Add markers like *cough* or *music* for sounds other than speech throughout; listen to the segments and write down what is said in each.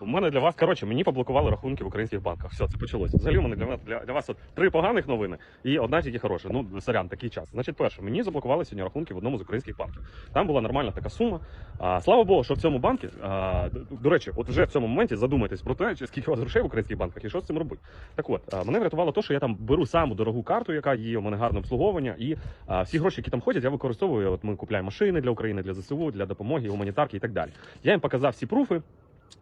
У мене для вас, коротше, мені поблокували рахунки в українських банках. Все, це почалося. Взагалі, у мене для, мене- для, для вас от три поганих новини і одна тільки хороша. Ну, сорян, такий час. Значить, перше, мені заблокували сьогодні рахунки в одному з українських банків. Там була нормальна така сума. А, слава Богу, що в цьому банку, до речі, от вже в цьому моменті задумайтесь про те, скільки у вас грошей в українських банках і що з цим робити. Так от, а, мене врятувало те, що я там беру саму дорогу карту, яка є, у мене гарне обслуговування, і а, всі гроші, які там ходять, я використовую. От ми купляємо машини для України, для ЗСУ, для допомоги, гуманітарки і так далі. Я їм показав всі пруфи.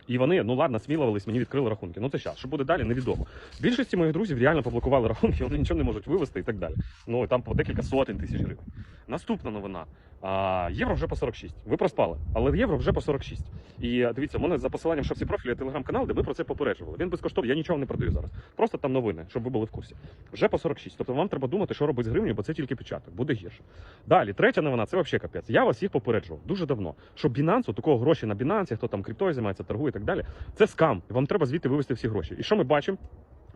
І вони, ну ладно, смілувались, мені відкрили рахунки. Ну це щас, Що буде далі, невідомо. Більшості моїх друзів реально поблокували рахунки, *laughs* вони нічого не можуть вивести і так далі. Ну і там по декілька сотень тисяч гривень. Наступна новина. А, євро вже по 46. Ви проспали, але євро вже по 46. І е, дивіться, у мене за посиланням в шапці профілю є телеграм-канал, де ми про це попереджували. Він безкоштовний, я нічого не продаю зараз. Просто там новини, щоб ви були в курсі. Вже по 46. Тобто вам треба думати, що робити з гривнею, бо це тільки початок, буде гірше. Далі, третя новина, це взагалі капець. Я вас всіх попереджував дуже давно. Що Binance, такого гроші на Binance, хто там криптою займається, торгує і так далі. Це скам. Вам треба звідти вивести всі гроші. І що ми бачимо?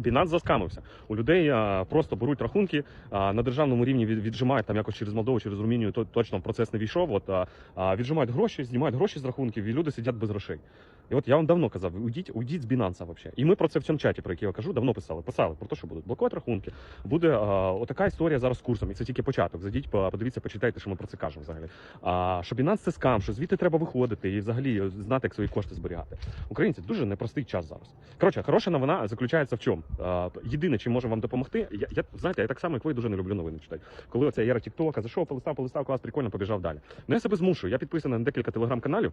Binance заскамився. У людей а, просто беруть рахунки а, на державному рівні від, віджимають там якось через Молдову, через Румунію, то точно процес не війшов. От а, а, віджимають гроші, знімають гроші з рахунків, і люди сидять без грошей. І от я вам давно казав, уйдіть, уйдіть з Binance взагалі. І ми про це в цьому чаті, про який я кажу, давно писали. Писали про те, що будуть блокувати рахунки. Буде а, отака історія зараз з курсом, і це тільки початок. Зайдіть, подивіться, почитайте, що ми про це кажемо взагалі. А, що Binance це скам, що звідти треба виходити і взагалі знати, як свої кошти зберігати. Українці дуже непростий час зараз. Коротше, хороша новина заключається в чому? Єдине, чим можемо вам допомогти. Я, я знаєте, я так само, як ви дуже не люблю новини читати. Коли оця єра Тіктока зайшов, полистав, полистав, клас, прикольно, побіжав далі. Ну я себе змушую. Я підписаний на декілька телеграм-каналів.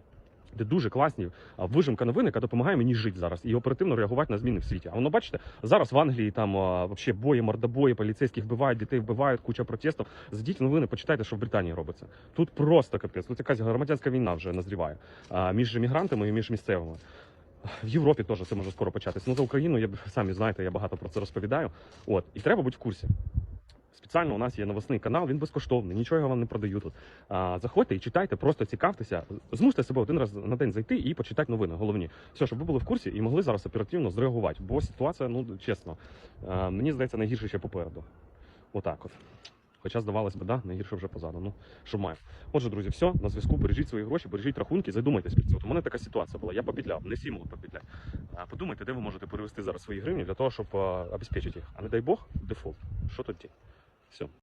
Де дуже класні вижимка новин, яка допомагає мені жити зараз і оперативно реагувати на зміни в світі. А воно бачите, зараз в Англії там вообще бої, мордобої, поліцейських вбивають, дітей вбивають, куча протестів. Зайдіть новини, почитайте, що в Британії робиться. Тут просто капець. Тут якась громадянська війна вже назріває між мігрантами і між місцевими. В Європі теж це може скоро початися. Ну за Україну я самі знаєте, я багато про це розповідаю. От і треба бути в курсі. Спеціально у нас є новосний канал, він безкоштовний, нічого я вам не продаю тут. А, заходьте і читайте, просто цікавтеся. Змусьте себе один раз на день зайти і почитати новини. Головні, все, щоб ви були в курсі і могли зараз оперативно зреагувати. Бо ситуація, ну чесно, а, мені здається, найгірше ще попереду. Отак от. Хоча здавалось би, да, найгірше вже позаду. Ну, що маємо. Отже, друзі, все, на зв'язку, бережіть свої гроші, бережіть рахунки, задумайтесь під це. От у мене така ситуація була. Я попідляв, не всі могли попідляти. Подумайте, де ви можете перевести зараз свої гривні для того, щоб обезпечити їх. А не дай Бог, дефолт. Що тоді? Все.